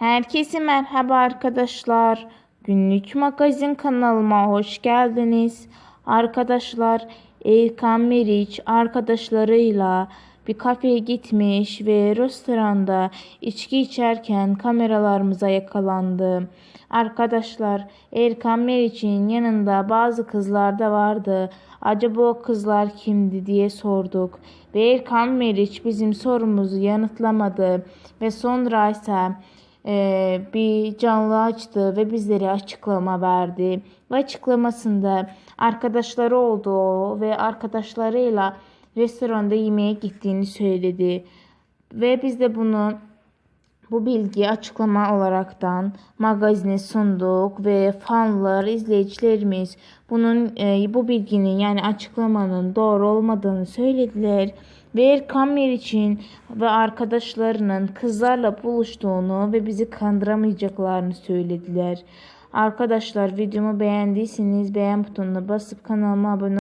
Herkese merhaba arkadaşlar. Günlük magazin kanalıma hoş geldiniz. Arkadaşlar Erkan Meriç arkadaşlarıyla bir kafeye gitmiş ve restoranda içki içerken kameralarımıza yakalandı. Arkadaşlar Erkan Meriç'in yanında bazı kızlar da vardı. Acaba o kızlar kimdi diye sorduk. Ve Erkan Meriç bizim sorumuzu yanıtlamadı. Ve sonra ise e, bir canlı açtı ve bizlere açıklama verdi. Ve açıklamasında arkadaşları olduğu ve arkadaşlarıyla restoranda yemeğe gittiğini söyledi. Ve biz de bunu bu bilgi açıklama olaraktan magazine sunduk ve fanlar, izleyicilerimiz bunun e, bu bilginin yani açıklamanın doğru olmadığını söylediler. Ve Erkan Meriç'in ve arkadaşlarının kızlarla buluştuğunu ve bizi kandıramayacaklarını söylediler. Arkadaşlar videomu beğendiyseniz beğen butonuna basıp kanalıma abone